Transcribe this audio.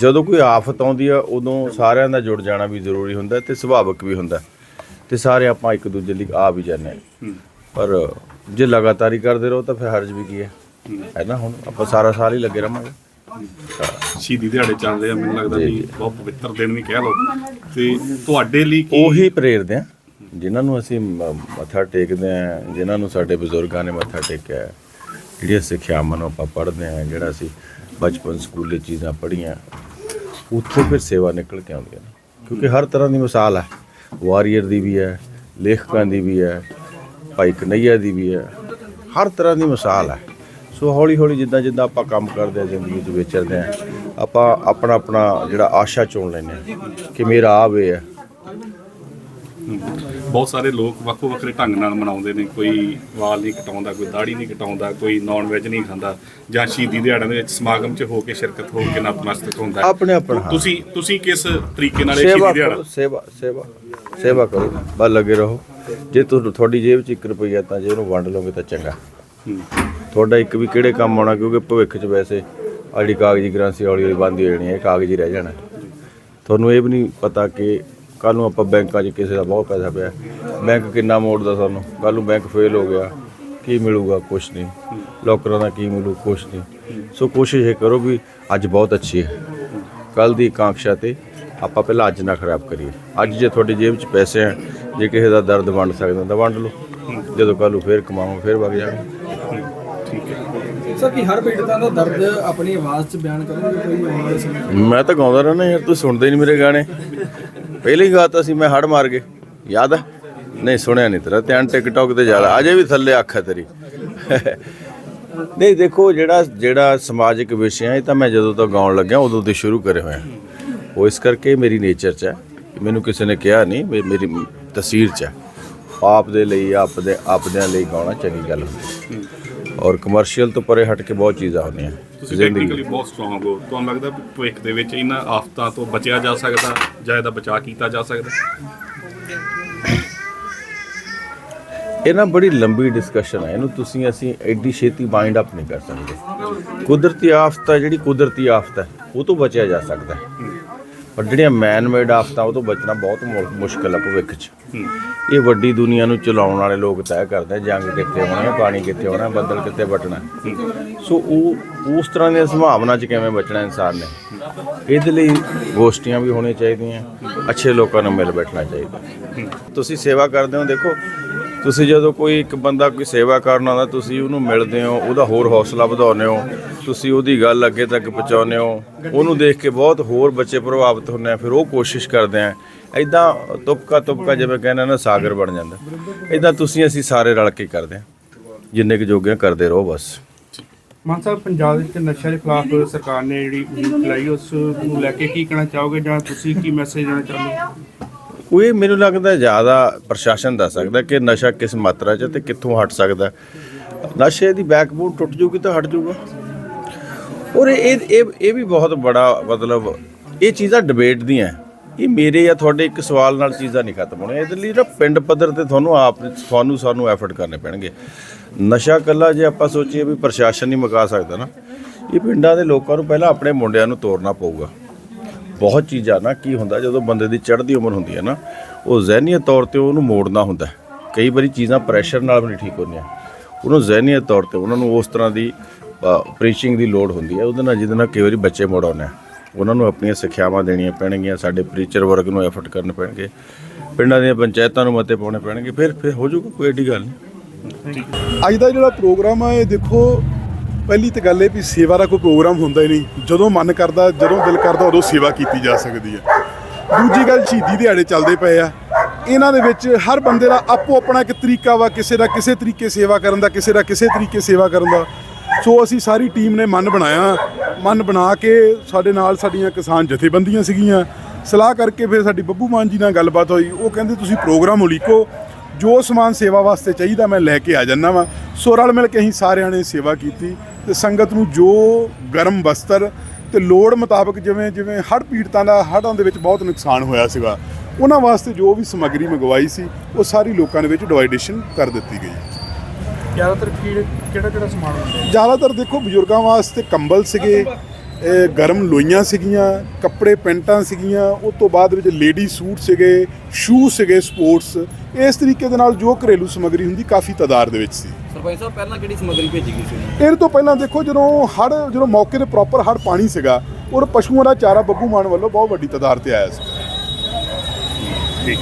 ਜਦੋਂ ਕੋਈ ਆਫਤ ਆਉਂਦੀ ਆ ਉਦੋਂ ਸਾਰਿਆਂ ਦਾ ਜੁੜ ਜਾਣਾ ਵੀ ਜ਼ਰੂਰੀ ਹੁੰਦਾ ਤੇ ਸੁਭਾਵਿਕ ਵੀ ਹੁੰਦਾ। ਤੇ ਸਾਰੇ ਆਪਾਂ ਇੱਕ ਦੂਜੇ ਲਈ ਆ ਵੀ ਜਾਂਦੇ ਹਾਂ। ਪਰ ਜੇ ਲਗਾਤਾਰ ਹੀ ਕਰਦੇ ਰਹੋ ਤਾਂ ਫਿਰ ਹਰਜ ਵੀ ਕੀ ਹੈ? ਹੈ। ਨਾ ਹੁਣ ਆਪਾਂ ਸਾਰਾ ਸਾਲ ਹੀ ਲੱਗੇ ਰਹਾਂਗੇ। ਸ਼ਹੀਦੀ ਦਿਹਾੜੇ ਚੱਲ ਰਹੇ ਆ ਮੈਨੂੰ ਲੱਗਦਾ ਵੀ ਬਹੁਤ ਪਵਿੱਤਰ ਦਿਨ ਵੀ ਕਹਿ ਲਓ। ਤੇ ਤੁਹਾਡੇ ਲਈ ਕੀ ਉਹੀ ਪ੍ਰੇਰਦੇ ਆ ਜਿਨ੍ਹਾਂ ਨੂੰ ਅਸੀਂ ਮ- ਮੱਥਾ ਟੇਕਦੇ ਆ ਜਿਨ੍ਹਾਂ ਨੂੰ ਸਾਡੇ ਬਜ਼ੁਰਗਾਂ ਨੇ ਮੱਥਾ ਟੇਕਿਆ ਹੈ, ਜਿਹੜੀਆਂ ਸਿੱਖਿਆਵਾਂ ਨੂੰ ਆਪਾਂ ਪੜ੍ਹਦੇ ਆ ਜਿਹੜਾ ਅਸੀਂ ਬਚਪਨ ਸਕੂਲੇ ਚੀਜ਼ਾਂ ਪੜ੍ਹੀਆਂ ਉੱਥੋਂ ਫਿਰ ਸੇਵਾ ਨਿਕਲ ਕੇ ਆਉਂਦੀਆਂ ਨੇ। ਕਿਉਂਕਿ ਹਰ ਤਰ੍ਹਾਂ ਦੀ ਮਿਸਾਲ ਹੈ। ਵਾਰੀਅਰ ਦੀ ਵੀ ਹੈ, ਲੇਖਕਾਂ ਦੀ ਵੀ ਹੈ, ਭਾਈ ਕਨਈਆ ਦੀ ਵੀ ਹੈ। ਹਰ ਤਰ੍ਹਾਂ ਦੀ ਮਿਸਾਲ ਹੈ। ਸੋ ਹੌਲੀ ਹੌਲੀ ਜਿੱਦਾਂ ਜਿੱਦਾਂ ਆਪਾਂ ਕੰਮ ਕਰਦੇ ਆ ਜ਼ਿੰਦਗੀ 'ਚ ਵਿਚਰਦੇ ਆ ਆਪਾਂ ਆਪਣਾ ਆਪਣਾ ਜਿਹੜਾ ਆਸ਼ਾ ਚੁਣ ਲੈਂਦੇ ਆ ਕਿ ਮੇਰਾ ਆ ਵੇ ਹੈ। ਬਹੁਤ ਸਾਰੇ ਲੋਕ ਵੱਖੋ ਵੱਖਰੇ ਢੰਗ ਨਾਲ ਮਨਾਉਂਦੇ ਨੇ ਕੋਈ ਵਾਲ ਨਹੀਂ ਕਟਾਉਂਦਾ ਕੋਈ ਦਾੜੀ ਨਹੀਂ ਕਟਾਉਂਦਾ ਕੋਈ ਨਾਨ ਵੈਜ ਨਹੀਂ ਖਾਂਦਾ ਜਾਂ ਸ਼ਹੀਦੀ ਦਿਹਾੜਿਆਂ ਦੇ ਵਿੱਚ ਸਮਾਗਮ 'ਚ ਹੋ ਕੇ ਸ਼ਿਰਕਤ ਹੋ ਕੇ ਨਤਮਸਤਕ ਹੁੰਦਾ। ਆਪਣੇ ਆਪਣਾ। ਤੁਸੀਂ ਤੁਸੀਂ ਕਿਸ ਤਰੀਕੇ ਨਾਲ ਇਹ ਸੇਵਾ ਸ਼ਹੀਦੀ ਦਿਹਾੜਾ ਕਰੋ ਸੇਵਾ ਸੇਵਾ ਸੇਵਾ ਕਰੋ ਬਸ ਲੱਗੇ ਰਹੋ ਜੇ ਤੁਹਾਨੂੰ ਤੁਹਾਡੀ ਜੇਬ 'ਚ 1 ਰੁਪਈਆ ਤਾਂ ਜੇ ਉਹਨੂੰ ਵੰਡ ਲਓਗੇ ਤਾਂ ਚੰਗਾ। ਤੁਹਾਡਾ ਇੱਕ ਵੀ ਕਿਹੜੇ ਕੰਮ ਆਉਣਾ ਕਿਉਂਕਿ ਭਵਿੱਖ 'ਚ ਵੈਸੇ ਜਿਹੜੀ ਕਾਗਜ਼ੀ ਕਰੰਸੀ ਹੌਲੀ ਹੌਲੀ ਬੰਦ ਹੋ ਜਾਣੀ ਹੈ ਕਾਗਜ਼ ਰਹਿ ਜਾਣਾ ਤੁਹਾਨੂੰ ਇਹ ਵੀ ਨਹੀਂ ਪਤਾ ਕਿ ਕੱਲ ਨੂੰ ਆਪਾਂ ਬੈਂਕਾਂ 'ਚ ਕਿਸੇ ਦਾ ਬਹੁਤ ਪੈਸਾ ਪਿਆ। ਬੈਂਕ ਕਿੰਨਾ ਮੋੜਦਾ ਸਾਨੂੰ? ਕੱਲ ਨੂੰ ਬੈਂਕ ਫੇਲ ਹੋ ਗਿਆ। ਕੀ ਮਿਲੂਗਾ? ਕੁਛ ਨਹੀਂ। ਲੋਕਰਾਂ ਦਾ ਕੀ ਮਿਲੂ? ਕੁਛ ਨਹੀਂ। ਸੋ ਕੋਸ਼ਿਸ਼ ਇਹ ਕਰੋ ਵੀ ਅੱਜ ਬਹੁਤ ਅੱਛੀ ਹੈ। ਕੱਲ ਦੀ ਕਾਂਕਸ਼ਾ ਤੇ ਆਪਾਂ ਪਹਿਲਾਂ ਅੱਜ ਨਾ ਖਰਾਬ ਕਰੀਏ। ਅੱਜ ਜੇ ਤੁਹਾਡੀ ਜੇਬ 'ਚ ਪੈਸੇ ਆ ਜੇ ਕਿਸੇ ਦਾ ਦਰਦ ਵੰਡ ਸਕਦੇ ਹੋ ਤਾਂ ਵੰਡ ਲਓ। ਜਦੋਂ ਕੱਲ ਨੂੰ ਫੇਰ ਕਮਾਵਾਂ ਫੇਰ ਵਗ ਜਾਵਾਂਗੇ। ਸਰ ਕੀ ਹਰ ਪੀੜਤਾਂ ਦਾ ਦਰਦ ਆਪਣੀ ਆਵਾਜ਼ 'ਚ ਬਿਆਨ ਕਰੋਗੇ ਕੋਈ ਆਉਣ ਵਾਲੇ ਸਮੇਂ? ਮੈਂ ਤਾਂ ਗਾਉਂਦਾ ਰਹਿਣਾ ਯਾਰ ਤੂੰ ਸੁਣਦੇ ਨਹੀਂ ਮੇਰੇ ਗਾਣੇ। ਪਹਿਲੀ ਗਾਤਾ ਅਸੀਂ ਮੈਂ ਹੜ ਮਾਰ ਗਏ। ਯਾਦ ਹੈ ਨਹੀਂ, ਸੁਣਿਆ ਨਹੀਂ ਤੇਰਾ। ਧਿਆਨ ਟਿਕਟੌਕ ਤੇ ਜ਼ਿਆਦਾ। ਅਜੇ ਵੀ ਥੱਲੇ ਅੱਖ ਹੈ ਤੇਰੀ। ਨਹੀਂ, ਦੇਖੋ, ਜਿਹੜਾ ਜਿਹੜਾ ਸਮਾਜਿਕ ਵਿਸ਼ੇ ਆ ਇਹ ਤਾਂ ਮੈਂ ਜਦੋਂ ਤੋਂ ਗਾਉਣ ਲੱਗਿਆ, ਉਦੋਂ ਤੋਂ ਸ਼ੁਰੂ ਕਰੇ ਹੋਏ ਆ ਉਹ ਇਸ ਕਰਕੇ ਮੇਰੀ ਨੇਚਰ 'ਚ ਹੈ। ਮੈਨੂੰ ਕਿਸੇ ਨੇ ਕਿਹਾ ਨਹੀਂ, ਮੇ- ਮੇਰੀ ਤਸਵੀਰ 'ਚ ਹੈ। ਆਪ ਦੇ ਲਈ ਆਪਦੇ ਆਪਦਿਆਂ ਲਈ ਗਾਉਣਾ ਚੰਗੀ ਗੱਲ ਹੁੰਦੀ ਔਰ ਕਮਰਸ਼ੀਅਲ ਤੋਂ ਪਰੇ ਹਟ ਕੇ ਬਹੁਤ ਚੀਜ਼ਾਂ ਹੁੰਦੀਆਂ। ਤੁਸੀਂ ਟੈਕਨੀਕਲੀ ਬਹੁਤ ਸਟਰੋਂਗ ਹੋ। ਤੁਹਾਨੂੰ ਲੱਗਦਾ ਭਵਿੱਖ ਦੇ ਵਿੱਚ ਇਹਨਾਂ ਆਫਤਾਂ ਤੋਂ ਬਚਿਆ ਜਾ ਸਕਦਾ ਜਾਂ ਇਹਦਾ ਬਚਾਅ ਕੀਤਾ ਜਾ ਸਕਦਾ? ਇਹ ਨਾ ਬੜੀ ਲੰਬੀ ਡਿਸਕਸ਼ਨ ਹੈ ਇਹਨੂੰ ਤੁਸੀਂ ਅਸੀਂ ਐਡੀ ਛੇਤੀ ਮਾਈਂਡ ਅਪ ਨਹੀਂ ਕਰ ਸਕਦੇ। ਕੁਦਰਤੀ ਆਫਤ ਹੈ ਜਿਹੜੀ ਕੁਦਰਤੀ ਆਫਤ ਹੈ ਉਹ ਤੋਂ ਬਚਿਆ ਜਾ ਸਕਦਾ। ਹੈ ਪਰ ਜਿਹੜੀਆਂ ਮੈਨ ਮੇਡ ਆਫਤਾਂ ਉਹ ਤੋਂ ਬਚਣਾ ਬਹੁਤ ਮੁ- ਮੁਸ਼ਕਲ ਆ ਭਵਿੱਖ 'ਚ। ਇਹ ਵੱਡੀ ਦੁਨੀਆ ਨੂੰ ਚਲਾਉਣ ਵਾਲੇ ਲੋਕ ਤੈਅ ਕਰਦੇ ਆ, ਜੰਗ ਕਿੱਥੇ ਹੋਣੀ ਪਾਣੀ ਕਿੱਥੇ ਹੋਣਾ ਬੱਦਲ ਕਿੱਥੇ ਵਟਣਾ ਸੋ ਉਹ ਉਸ ਤਰ੍ਹਾਂ ਦੀਆਂ ਸੰਭਾਵਨਾ 'ਚ ਕਿਵੇਂ ਬਚਣਾ ਇਨਸਾਨ ਨੇ? ਇਹਦੇ ਲਈ ਗੋਸ਼ਟੀਆਂ ਵੀ ਹੋਣੀਆਂ ਚਾਹੀਦੀਆਂ ਅੱਛੇ ਲੋਕਾਂ ਨੂੰ ਮਿਲ ਬੈਠਣਾ ਚਾਹੀਦਾ। ਤੁਸੀਂ ਸੇਵਾ ਕਰਦੇ ਹੋ ਦੇਖੋ ਤੁਸੀਂ ਜਦੋਂ ਕੋਈ ਇੱਕ ਬੰਦਾ ਕੋਈ ਸੇਵਾ ਕਰਨ ਆਉਂਦਾ, ਤੁਸੀਂ ਉਹਨੂੰ ਮਿਲਦੇ ਹੋ, ਉਹਦਾ ਹੋਰ ਹੌਸਲਾ ਵਧਾਉਂਦੇ ਹੋ, ਤੁਸੀਂ ਉਹਦੀ ਗੱਲ ਅੱਗੇ ਤੱਕ ਪਹੁੰਚਾਉਂਦੇ ਹੋ, ਉਹਨੂੰ ਦੇਖ ਕੇ ਬਹੁਤ ਹੋਰ ਬੱਚੇ ਪ੍ਰਭਾਵਿਤ ਹੁੰਦੇ ਆ, ਫਿਰ ਉਹ ਕੋਸ਼ਿਸ਼ ਕਰਦੇ ਆ। ਐਦਾਂ ਤੁਪਕਾ ਤੁਪਕਾ ਜਿਵੇਂ ਕਹਿੰਦੇ ਨਾ ਸਾਗਰ ਬਣ ਜਾਂਦਾ। ਐਦਾਂ ਤੁਸੀਂ ਅਸੀਂ ਸਾਰੇ ਰਲ ਕੇ ਕਰਦੇ ਆ, ਜਿੰਨੇ ਕੁ ਜੋਗੇ ਕਰਦੇ ਰਹੋ ਬਸ। ਮਾਨ ਸਾਹਿਬ, ਪੰਜਾਬ ਵਿੱਚ ਨਸ਼ਾ ਦੇ ਖਿਲਾਫ ਸਰਕਾਰ ਨੇ ਜਿਹੜੀ ਮੁਹਿੰਮ ਚਲਾਈ, ਉਸ ਨੂੰ ਲੈ ਕੇ ਕੀ ਕਹਿਣਾ ਚਾਹੋਗੇ ਜਾਂ ਤੁਸੀਂ ਕੀ ਮੈਸੇਜ ਦੇਣਾ ਚਾਹੁੰਦੇ ਹੋ? ਉਹ ਇਹ ਮੈਨੂੰ ਲੱਗਦਾ ਜ਼ਿਆਦਾ ਪ੍ਰਸ਼ਾਸਨ ਦੱਸ ਸਕਦਾ ਕਿ ਨਸ਼ਾ ਕਿਸ ਮਾਤਰਾ 'ਚ ਤੇ ਕਿੱਥੋਂ ਹਟ ਸਕਦਾ ਨਸ਼ੇ ਦੀ ਬੈਕਬੋਨ ਟੁੱਟ ਜੂਗੀ ਤਾਂ ਹਟ ਜੂਗਾ ਔਰ ਇਹ ਇਹ ਇਹ ਵੀ ਬਹੁਤ ਬੜਾ ਮਤਲਬ ਇਹ ਚੀਜ਼ਾਂ ਡਿਬੇਟ ਦੀਆਂ ਇਹ ਮੇਰੇ ਜਾਂ ਤੁਹਾਡੇ ਇੱਕ ਸਵਾਲ ਨਾਲ ਚੀਜ਼ਾਂ ਨਹੀਂ ਖਤਮ ਹੋਣੀਆਂ। ਇਹਦੇ ਲਈ ਨਾ ਪਿੰਡ ਪੱਧਰ ਤੇ ਤੁਹਾਨੂੰ ਆਪ, ਤੁਹਾਨੂੰ, ਸਾਨੂੰ ਐਫਰਟ ਕਰਨੇ ਪੈਣਗੇ। ਨਸ਼ਾ ਕੱਲਾ ਜੇ ਆਪਾਂ ਸੋਚੀਏ ਵੀ ਪ੍ਰਸ਼ਾਸਨ ਨਹੀਂ ਮੁਕਾ ਸਕਦਾ ਨਾ, ਇਹ ਪਿੰਡਾਂ ਦੇ ਲੋਕਾਂ ਨੂੰ ਪਹਿਲਾਂ ਆਪਣੇ ਮੁੰਡਿਆਂ ਨੂੰ ਤੋਰਨਾ ਪਊਗਾ। ਬਹੁਤ ਚੀਜ਼ਾਂ ਨਾ ਕੀ ਹੁੰਦਾ, ਜਦੋਂ ਬੰਦੇ ਦੀ ਚੜ੍ਹਦੀ ਉਮਰ ਹੁੰਦੀ ਹੈ ਨਾ, ਉਹ ਜ਼ਹਿਨੀਅਤ ਤੌਰ ਤੇ ਉਹਨੂੰ ਮੋੜਨਾ ਹੁੰਦਾ ਕਈ ਵਾਰੀ ਚੀਜ਼ਾਂ ਪ੍ਰੈਸ਼ਰ ਨਾਲ ਵੀ ਨਹੀਂ ਠੀਕ ਹੁੰਦੀਆਂ। ਉਹਨੂੰ ਜ਼ਹਿਨੀਅਤ ਤੌਰ ਤੇ ਉਹਨਾਂ ਨੂੰ ਉਸ ਤਰ੍ਹਾਂ ਦੀ ਪ੍ਰੀਚਿੰਗ ਦੀ ਲੋੜ ਹੁੰਦੀ ਹੈ। ਉਹਦੇ ਨਾਲ ਜਿਹਦੇ ਨਾਲ ਕਈ ਵਾਰੀ ਬੱਚੇ ਮੋੜ ਆਉਂਦੇ ਆ। ਉਹਨਾਂ ਨੂੰ ਆਪਣੀਆਂ ਸਿੱਖਿਆਵਾਂ ਦੇਣੀਆਂ ਪੈਣਗੀਆਂ, ਸਾਡੇ ਪ੍ਰੀਚਰ ਵਰਗ ਨੂੰ ਐਫਰਟ ਕਰਨੇ ਪੈਣਗੇ। ਪਿੰਡਾਂ ਦੀਆਂ ਪੰਚਾਇਤਾਂ ਨੂੰ ਮਤੇ ਪਾਉਣੇ ਪੈਣਗੇ। ਫਿਰ ਫਿਰ ਹੋ ਜਾਊਗਾ ਕੋਈ ਏਡੀ ਗੱਲ ਨਹੀਂ। ਅੱਜ ਦਾ ਜਿਹੜਾ ਪ੍ਰੋਗਰਾਮ ਆ, ਇਹ ਦੇਖੋ ਪਹਿਲੀ ਤਾਂ ਗੱਲ ਇਹ ਵੀ ਸੇਵਾ ਦਾ ਕੋਈ ਪ੍ਰੋਗਰਾਮ ਹੁੰਦਾ ਹੀ ਨਹੀਂ। ਜਦੋਂ ਮਨ ਕਰਦਾ, ਜਦੋਂ ਦਿਲ ਕਰਦਾ, ਉਦੋਂ ਸੇਵਾ ਕੀਤੀ ਜਾ ਸਕਦੀ ਹੈ। ਦੂਜੀ ਗੱਲ, ਸ਼ਹੀਦੀ ਦਿਹਾੜੇ ਚੱਲਦੇ ਪਏ ਆ। ਇਹਨਾਂ ਦੇ ਵਿੱਚ ਹਰ ਬੰਦੇ ਦਾ ਆਪੋ ਆਪਣਾ ਇੱਕ ਤਰੀਕਾ ਵਾ, ਕਿਸੇ ਦਾ ਕਿਸੇ ਤਰੀਕੇ ਸੇਵਾ ਕਰਨ ਦਾ, ਕਿਸੇ ਦਾ ਕਿਸੇ ਤਰੀਕੇ ਸੇਵਾ ਕਰਨ ਦਾ। ਸੋ ਅਸੀਂ ਸਾਰੀ ਟੀਮ ਨੇ ਮਨ ਬਣਾਇਆ। ਮਨ ਬਣਾ ਕੇ ਸਾਡੇ ਨਾਲ ਸਾਡੀਆਂ ਕਿਸਾਨ ਜਥੇਬੰਦੀਆਂ ਸੀਗੀਆਂ। ਸਲਾਹ ਕਰਕੇ ਫਿਰ ਸਾਡੀ ਬੱਬੂ ਮਾਨ ਜੀ ਨਾਲ ਗੱਲਬਾਤ ਹੋਈ। ਉਹ ਕਹਿੰਦੇ, ਤੁਸੀਂ ਪ੍ਰੋਗਰਾਮ ਉਲੀਕੋ ਜੋ ਸਮਾਨ ਸੇਵਾ ਵਾਸਤੇ ਚਾਹੀਦਾ ਮੈਂ ਲੈ ਕੇ ਆ ਜਾਨਾ ਵਾਂ। ਸੋ ਰਲ ਮਿਲ ਕੇ ਅਸੀਂ ਸਾਰਿਆਂ ਨੇ ਸੇਵਾ ਕੀਤੀ ਤੇ ਸੰਗਤ ਨੂੰ ਜੋ ਗਰਮ ਬਸਤਰ ਤੇ ਲੋੜ ਮੁਤਾਬਕ ਜਿਵੇਂ ਜਿਵੇਂ ਹੜ੍ਹ ਪੀੜਤਾਂ ਦਾ ਹੜ੍ਹਾਂ ਦੇ ਵਿੱਚ ਬਹੁਤ ਨੁਕਸਾਨ ਹੋਇਆ ਸੀਗਾ ਉਹਨਾਂ ਵਾਸਤੇ ਜੋ ਵੀ ਸਮੱਗਰੀ ਮੰਗਵਾਈ ਸੀ ਉਹ ਸਾਰੀ ਲੋਕਾਂ ਦੇ ਵਿੱਚ ਡਿਵਾਈਡੇਸ਼ਨ ਕਰ ਦਿੱਤੀ ਗਈ। ਜ਼ਿਆਦਾਤਰ ਕਿਹੜੇ ਕਿਹੜਾ ਸਮਾਨ ਹੁੰਦਾ ਜ਼ਿਆਦਾਤਰ ਦੇਖੋ ਬਜ਼ੁਰਗਾਂ ਵਾਸਤੇ ਕੰਬਲ ਸੀਗੇ ਗਰਮ ਲੋਈਆਂ ਸੀਗੀਆਂ ਕੱਪੜੇ ਪੈਂਟਾਂ ਸੀਗੀਆਂ ਉਸ ਤੋਂ ਬਾਅਦ ਵਿੱਚ ਲੇਡੀ ਸੂਟ ਸੀਗੇ ਸ਼ੂ ਸੀਗੇ ਸਪੋਰਟਸ। ਇਸ ਤਰੀਕੇ ਦੇ ਨਾਲ ਜੋ ਘਰੇਲੂ ਸਮੱਗਰੀ ਹੁੰਦੀ ਕਾਫੀ ਤਾਦਾਦ ਦੇ ਵਿੱਚ ਸੀ। ਸਰਪੰਚ ਸਾਹਿਬ ਪਹਿਲਾਂ ਕਿਹੜੀ ਸਮੱਗਰੀ ਭੇਜੀ ਗਈ ਸੀ? ਇਹਦੇ ਤੋਂ ਪਹਿਲਾਂ ਦੇਖੋ ਜਦੋਂ ਹੜ ਜਦੋਂ ਮੌਕੇ ਤੇ ਪ੍ਰੋਪਰ ਹੜ ਪਾਣੀ ਸੀਗਾ ਔਰ ਪਸ਼ੂਆਂ ਦਾ ਚਾਰਾ ਬੱਬੂ ਮਾਨ ਵੱਲੋਂ ਬਹੁਤ ਵੱਡੀ ਤਾਦਾਦ ਤੇ ਆਇਆ ਸੀ। ਠੀਕ।